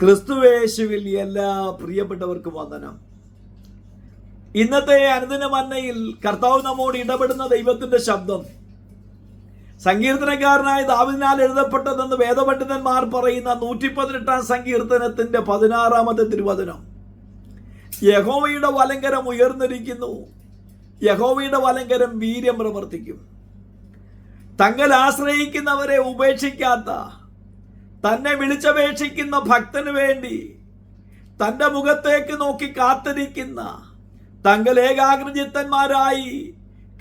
ക്രിസ്തുവേശുവിൽ എല്ലാ പ്രിയപ്പെട്ടവർക്കും വന്ദനം. ഇന്നത്തെ അനുദിന മന്നയിൽ കർത്താവ് നമ്മോട് ഇടപെടുന്ന ദൈവത്തിന്റെ ശബ്ദം. സങ്കീർത്തനക്കാരനായ ദാവിദിനാൽ എഴുതപ്പെട്ടതെന്ന് വേദപണ്ഡിതന്മാർ പറയുന്ന നൂറ്റി പതിനെട്ടാം സങ്കീർത്തനത്തിന്റെ പതിനാറാമത്തെ തിരുവചനം. യഹോവയുടെ വലങ്കരം ഉയർന്നിരിക്കുന്നു. യഹോവയുടെ വലങ്കരം വീര്യം പ്രവർത്തിക്കും. തങ്ങൾ ആശ്രയിക്കുന്നവരെ ഉപേക്ഷിക്കാത്ത തന്നെ വിളിച്ചപേക്ഷിക്കുന്ന ഭക്തന് വേണ്ടി തന്റെ മുഖത്തേക്ക് നോക്കി കാത്തിരിക്കുന്ന തങ്ങൾ ഏകാഗ്രചിത്തന്മാരായി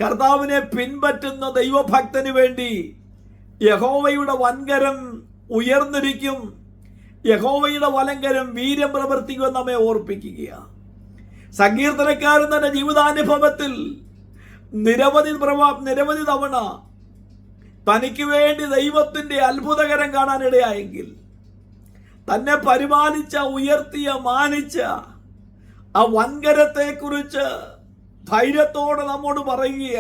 കർത്താവിനെ പിൻപറ്റുന്ന ദൈവഭക്തന് വേണ്ടി യഹോവയുടെ വൻകരം ഉയർന്നിരിക്കും. യഹോവയുടെ വലങ്കരം വീര്യം പ്രവർത്തിക്കുമെന്ന് നമ്മെ ഓർപ്പിക്കുക സങ്കീർത്തനക്കാരൻ തന്റെ ജീവിതാനുഭവത്തിൽ നിരവധി പ്രഭാ നിരവധി തവണ തനിക്ക് വേണ്ടി ദൈവത്തിന്റെ അത്ഭുതകരം കാണാനിടയായെങ്കിൽ തന്നെ പരിപാലിച്ച ഉയർത്തിയ മാനിച്ച ആ വൻകരത്തെക്കുറിച്ച് ധൈര്യത്തോടെ നമ്മോട് പറയുക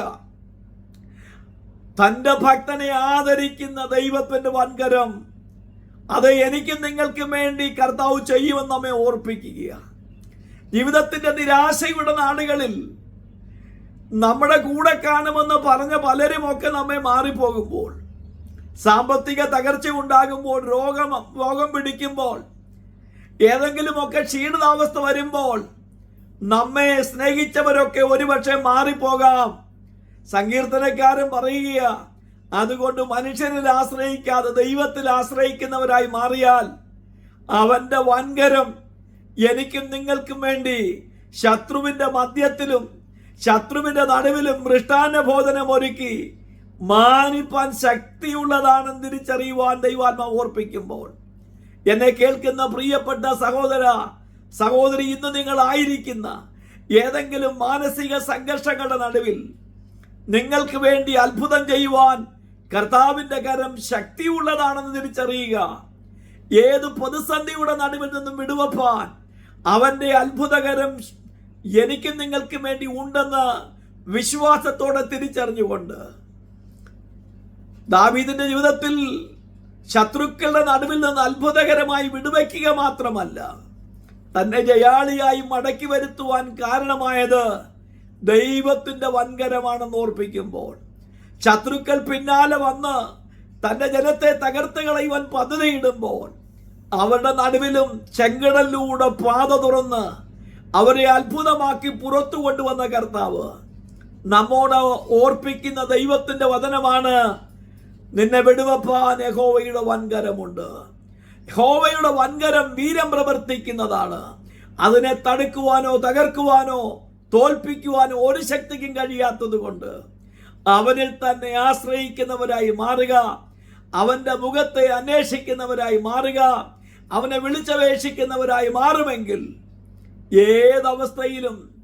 തന്റെ ഭക്തനെ ആദരിക്കുന്ന ദൈവത്തിന്റെ വൻകരം അത് എനിക്കും നിങ്ങൾക്കും വേണ്ടി കർത്താവ് ചെയ്യുമെന്ന് നമ്മെ ഓർപ്പിക്കുക ജീവിതത്തിന്റെ നിരാശയുടെ നാടുകളിൽ നമ്മുടെ കൂടെ കാണുമെന്ന് പറഞ്ഞ പലരും ഒക്കെ നമ്മെ മാറിപ്പോകുമ്പോൾ സാമ്പത്തിക തകർച്ച ഉണ്ടാകുമ്പോൾ രോഗം രോഗം പിടിക്കുമ്പോൾ ഏതെങ്കിലുമൊക്കെ ക്ഷീണിതാവസ്ഥ വരുമ്പോൾ നമ്മെ സ്നേഹിച്ചവരൊക്കെ ഒരുപക്ഷെ മാറിപ്പോകാം. സങ്കീർത്തനക്കാരൻ പറയുക അതുകൊണ്ട് മനുഷ്യനിൽ ആശ്രയിക്കാതെ ദൈവത്തിൽ ആശ്രയിക്കുന്നവരായി മാറിയാൽ അവന്റെ വൻകരം എനിക്കും നിങ്ങൾക്കും വേണ്ടി ശത്രുവിന്റെ മധ്യത്തിലും ശത്രുവിന്റെ നടുവിലും മൃഷ്ടാന്ന ഭോജനം ഒരുക്കി മാനിപ്പാൻ ശക്തിയുള്ളതാണെന്ന് തിരിച്ചറിയുവാൻ ദൈവാത്മാവ് ഓർപ്പിക്കുമ്പോൾ എന്നെ കേൾക്കുന്ന പ്രിയപ്പെട്ട സഹോദര സഹോദരി ഇന്ന് നിങ്ങൾ ആയിരിക്കുന്ന ഏതെങ്കിലും മാനസിക സംഘർഷങ്ങളുടെ നടുവിൽ നിങ്ങൾക്ക് വേണ്ടി അത്ഭുതം ചെയ്യുവാൻ കർത്താവിന്റെ കരം ശക്തിയുള്ളതാണെന്ന് തിരിച്ചറിയുക. ഏത് പ്രതിസന്ധിയുടെ നടുവിൽ നിന്നും വിടുവപ്പാൻ അവന്റെ അത്ഭുതകരം എനിക്കും നിങ്ങൾക്കും വേണ്ടി ഉണ്ടെന്ന് വിശ്വാസത്തോടെ തിരിച്ചറിഞ്ഞുകൊണ്ട് ദാവീദിന്റെ ജീവിതത്തിൽ ശത്രുക്കളുടെ നടുവിൽ നിന്ന് അത്ഭുതകരമായി വിടുവയ്ക്കുക മാത്രമല്ല തന്നെ ജയാളിയായി മടക്കി വരുത്തുവാൻ കാരണമായത് ദൈവത്തിന്റെ വൻകരമാണെന്ന് ഓർപ്പിക്കുമ്പോൾ ശത്രുക്കൾ പിന്നാലെ വന്ന് തന്റെ ജനത്തെ തകർത്ത് കളയുവാൻ പദ്ധതിയിടുമ്പോൾ അവരുടെ നടുവിലും ചെങ്കടലിലൂടെ പാത തുറന്ന് അവരെ അത്ഭുതമാക്കി പുറത്തു കൊണ്ടുവന്ന കർത്താവ്. നമ്മോട് ഓർപ്പിക്കുന്ന ദൈവത്തിന്റെ വചനമാണ് നിന്നെ വിടുവപ്പാൻ യഹോവയുടെ വൻകരമുണ്ട്. യഹോവയുടെ വൻകരം വീരം പ്രവർത്തിക്കുന്നതാണ്. അതിനെ തടുക്കുവാനോ തകർക്കുവാനോ തോൽപ്പിക്കുവാനോ ഒരു ശക്തിക്കും കഴിയാത്തത് കൊണ്ട് അവനിൽ തന്നെ ആശ്രയിക്കുന്നവരായി മാറുക അവന്റെ മുഖത്തെ അന്വേഷിക്കുന്നവരായി മാറുക അവനെ വിളിച്ചപേക്ഷിക്കുന്നവരായി മാറുമെങ്കിൽ ഏതവസ്ഥയിലും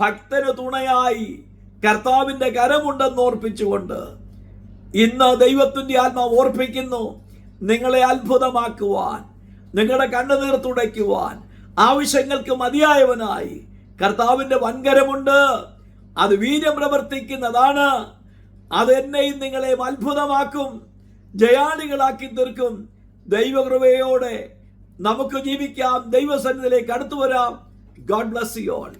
ഭക്തന് തുണയായി കർത്താവിന്റെ കരമുണ്ടെന്ന് ഓർപ്പിച്ചുകൊണ്ട് ഇന്ന് ദൈവത്തിന്റെ ആത്മാവ് ഓർപ്പിക്കുന്നു. നിങ്ങളെ അത്ഭുതമാക്കുവാൻ നിങ്ങളുടെ കണ്ണുനീർ തുടയ്ക്കുവാൻ ആവശ്യങ്ങൾക്ക് മതിയായവനായി കർത്താവിന്റെ വൻകരമുണ്ട്. അത് വീര്യം പ്രവർത്തിക്കുന്നതാണ്. അത് എന്നെയും നിങ്ങളെയും അത്ഭുതമാക്കും. ജയാളികളാക്കി തീർക്കും. ദൈവകൃപയോടെ നമുക്ക് ജീവിക്കാം. ദൈവസന്നിധിയിലേക്ക് അടുത്തു വരാം. God bless you all.